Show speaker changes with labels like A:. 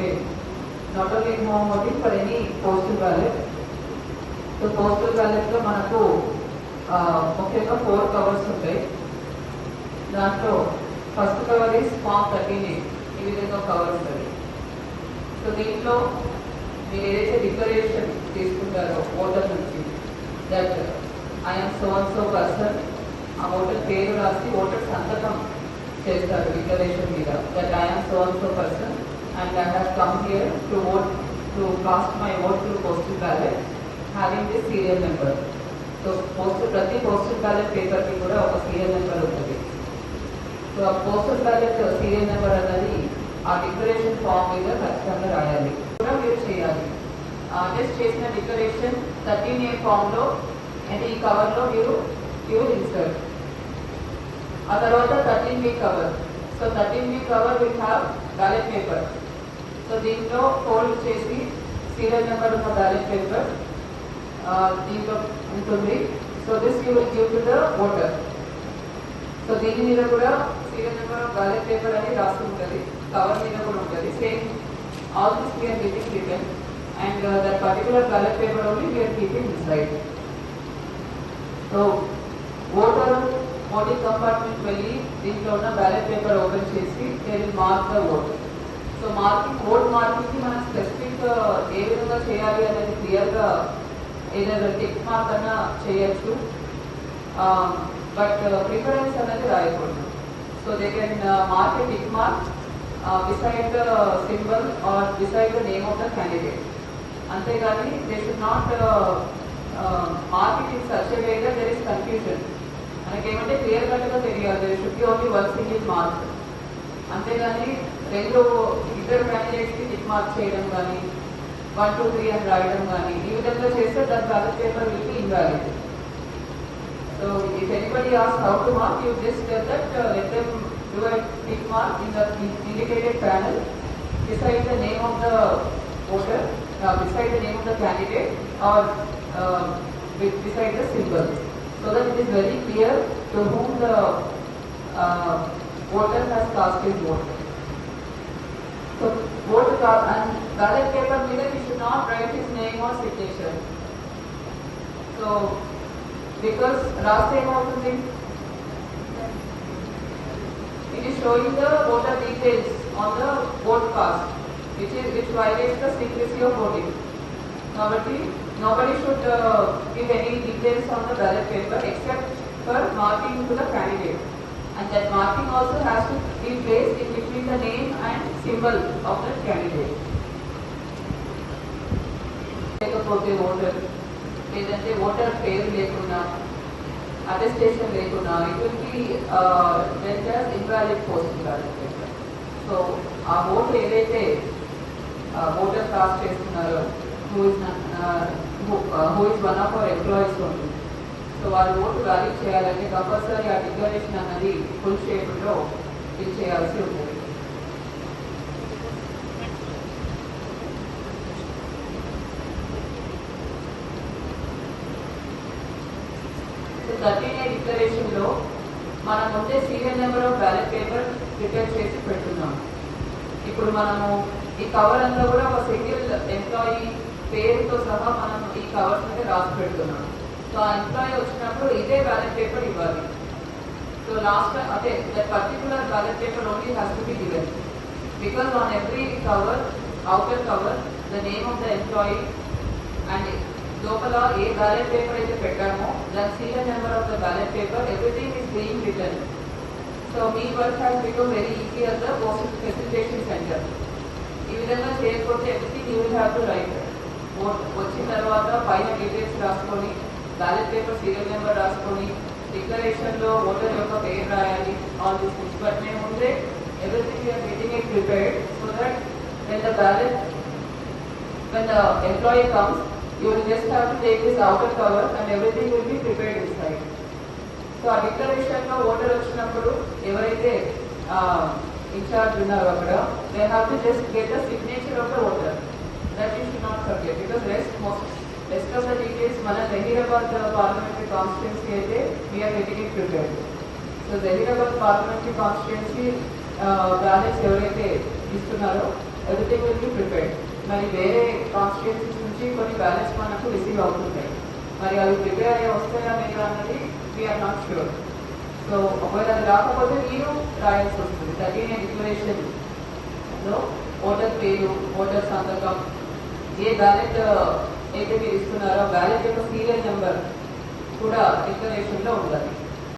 A: obtained. Not only in home voting but any postal ballot. So postal బ్యాలెట్లో మనకు ముఖ్యంగా four covers ఉంటాయి. దాంట్లో first cover is form thirteen ఈ విధంగా cover ఉంటుంది సో దీంట్లో మీరు ఏదైతే డిక్లరేషన్ తీసుకుంటారో ఓటర్ నుంచి that I'm so and so person ఆ ఓటర్ పేరు రాసి ఓటర్ సంతకం చేస్తారు డిక్లరేషన్ మీద. That I'm so and so person and I have come here to vote to cast my vote to postal ballot having the serial number so postal ప్రతి postal ballot పేపర్కి కూడా ఒక serial number ఉంటుంది so ఆ postal ballot serial number అన్నది ఆ declaration form మీద ఖచ్చితంగా రాయాలి కూడా మీరు చేయాలి జస్ట్ చేసిన డిక్లరేషన్ థర్టీన్ ఏ ఫామ్లో అంటే ఈ కవర్లో మీరు మీరు ఇన్సర్ట్ ఆ తర్వాత thirteen B cover so thirteen B cover will have ballot paper so దీంట్లో ఫోల్డ్ చేసి సీరియల్ నెంబర్ ఉన్న బ్యాలెట్ పేపర్ దీంట్లో ఉంటుంది. So this you will give to the voter so దీని మీద కూడా serial number of ballot paper అని రాసి ఉంటుంది. కవర్ మీద కూడా ఉంటుంది. Same all this we're getting return and that particular ballot paper only we're keeping inside so voter voting compartment వెళ్ళి దీంట్లో ఉన్న బ్యాలెట్ పేపర్ ఓపెన్ చేసి they will mark the voter so marking vote మార్కెట్కి మనం specific ఏ విధంగా చేయాలి అనేది క్లియర్గా ఏదైనా టిక్ మార్క్ అన్నా చేయొచ్చు. బట్ ప్రిఫరెన్స్ అనేది రాయకూడదు. So they can mark a tick mark beside the symbol or beside the name of the candidate అంతేగాని they should not mark it it in such way that is confusion మనకేమంటే clear కట్గా తెలియాలి. Should be only one single mark అంతేగాని రెండు ఇద్దరు candidates కి tick mark చేయడం కానీ one two three అని రాయడం కానీ ఈ విధంగా చేస్తే దాని ballot paper will be invalid so if anybody as how to mark you just tell that let them do a tick mark in the indicated panel beside the name of the voter, uh, beside the name of the candidate or uh, be- beside the symbol. So that it is very clear to whom the uh, voter has cast his vote. So vote card and ballot paper means you should not write his name or signature. So because last time also thing, it is showing the voter details on the vote cast, which is which violates the secrecy of voting. Nobody, nobody should uh, give any details on the ballot paper except for marking to the candidate And that marking also has to be placed in between the name and symbol of the candidate. లేకపోతే voter లేదంటే voter పేరు లేకుండా attestation లేకుండా it will be వెంట invalid post so ఆ vote ఏదైతే voter cost చేస్తున్నారో who is who is one of our employees ఉంటుంది So వాళ్ళు ఓటు ర్యాలీ చేయాలంటే కంపల్సరీ ఆ డిక్లరేషన్ అన్నది ఫుల్ షేపులో ఫిల్ చేయాల్సి ఉంటుంది. సో థర్టీన్ ఏ లో మనం ముందే serial number of ballot paper prepare చేసి పెడుతున్నాం. ఇప్పుడు మనము ఈ కవర్ అంతా కూడా ఒక సింగిల్ ఎంప్లాయీ పేరుతో సహా మనం ఈ కవర్స్ మీద రాసి పెడుతున్నాం. సో ఆ ఎంప్లాయీ వచ్చినప్పుడు ఇదే బ్యాలెట్ పేపర్ ఇవ్వాలి సో లాస్ట్ అదే that particular ballot paper only has to be given because on every cover outer cover the name of the employee and లోపల ఏ బ్యాలెట్ పేపర్ అయితే పెట్టామో దాని serial number of the ballot paper everything is being return so me work has become very easy at the post facilitation centre ఈ విధంగా చేయకపోతే everything you will have to write వచ్చిన తర్వాత పైన డీటెయిల్స్ రాసుకొని ballot paper serial number రాసుకొని డిక్లరేషన్లో voter యొక్క పేరు రాయాలి ఆల్ దిస్ థింగ్స్ బట్ మేము ముందే everything you're getting it prepared so that when the ballot when the employee comes, you will just have to take this outer cover and everything will be prepared inside. So ఆ డిక్లరేషన్లో voter వచ్చినప్పుడు ఎవరైతే incharge ఉన్నారో అక్కడ they have to just get the signature of the voter that you should not forget because rest most rest of the details మన Zaheerabad parliamentary constituency అయితే we're getting it prepared so Zaheerabad parliamentary constituency balance ఎవరైతే ఇస్తున్నారో everything will B మరి వేరే constituencies నుంచి కొన్ని balance మనకు receive అవుతుంటాయి మరి అవి ప్రిపేర్ అయ్యి వస్తాయా లేదా అన్నది వీఆర్ నాట్ ష్యూర్ సో ఒకవేళ అది రాకపోతే మీరు రాయాల్సి వస్తుంది. తగ్గిన డిక్లరేషన్లో ఓటర్ పేరు ఓటర్ సంతకం. ఏ బ్యాలెట్ అయితే మీరు ఇస్తున్నారో బ్యాలెట్ యొక్క సీరియల్ నెంబర్ కూడా డిక్లరేషన్లో ఉండాలి.